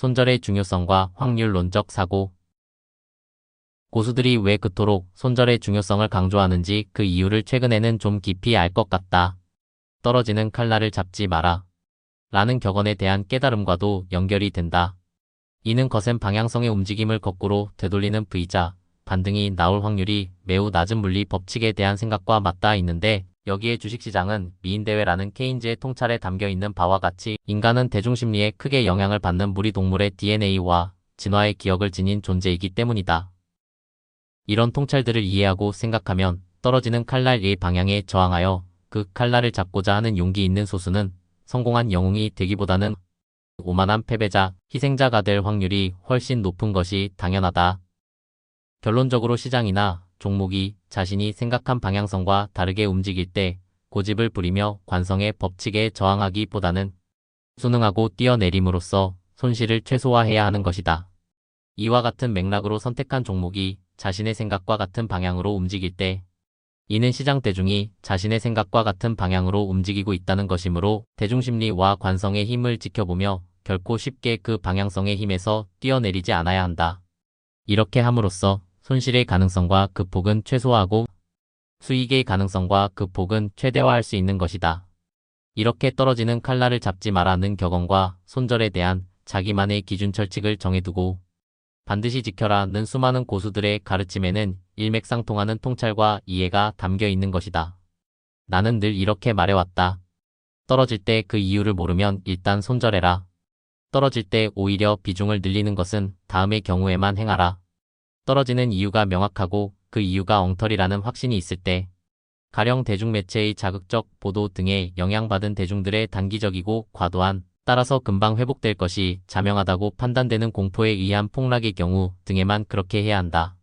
손절의 중요성과 확률론적 사고. 고수들이 왜 그토록 손절의 중요성을 강조하는지 그 이유를 최근에는 좀 깊이 알 것 같다. 떨어지는 칼날을 잡지 마라. 라는 격언에 대한 깨달음과도 연결이 된다. 이는 거센 방향성의 움직임을 거꾸로 되돌리는 V자, 반등이 나올 확률이 매우 낮은 물리 법칙에 대한 생각과 맞닿아 있는데 여기에 주식시장은 미인대회라는 케인즈의 통찰에 담겨 있는 바와 같이 인간은 대중심리에 크게 영향을 받는 무리 동물의 DNA와 진화의 기억을 지닌 존재이기 때문이다. 이런 통찰들을 이해하고 생각하면 떨어지는 칼날 의 방향에 저항하여 그 칼날을 잡고자 하는 용기 있는 소수는 성공한 영웅이 되기보다는 오만한 패배자, 희생자가 될 확률이 훨씬 높은 것이 당연하다. 결론적으로 시장이나 종목이 자신이 생각한 방향성과 다르게 움직일 때 고집을 부리며 관성의 법칙에 저항하기보다는 순응하고 뛰어내림으로써 손실을 최소화해야 하는 것이다. 이와 같은 맥락으로 선택한 종목이 자신의 생각과 같은 방향으로 움직일 때 이는 시장 대중이 자신의 생각과 같은 방향으로 움직이고 있다는 것이므로 대중심리와 관성의 힘을 지켜보며 결코 쉽게 그 방향성의 힘에서 뛰어내리지 않아야 한다. 이렇게 함으로써 손실의 가능성과 그 폭은 최소화하고 수익의 가능성과 그 폭은 최대화할 수 있는 것이다. 이렇게 떨어지는 칼날을 잡지 마라는 격언과 손절에 대한 자기만의 기준 철칙을 정해두고 반드시 지켜라는 수많은 고수들의 가르침에는 일맥상통하는 통찰과 이해가 담겨 있는 것이다. 나는 늘 이렇게 말해왔다. 떨어질 때 그 이유를 모르면 일단 손절해라. 떨어질 때 오히려 비중을 늘리는 것은 다음의 경우에만 행하라. 떨어지는 이유가 명확하고 그 이유가 엉터리라는 확신이 있을 때 가령 대중매체의 자극적 보도 등에 영향받은 대중들의 단기적이고 과도한 따라서 금방 회복될 것이 자명하다고 판단되는 공포에 의한 폭락의 경우 등에만 그렇게 해야 한다.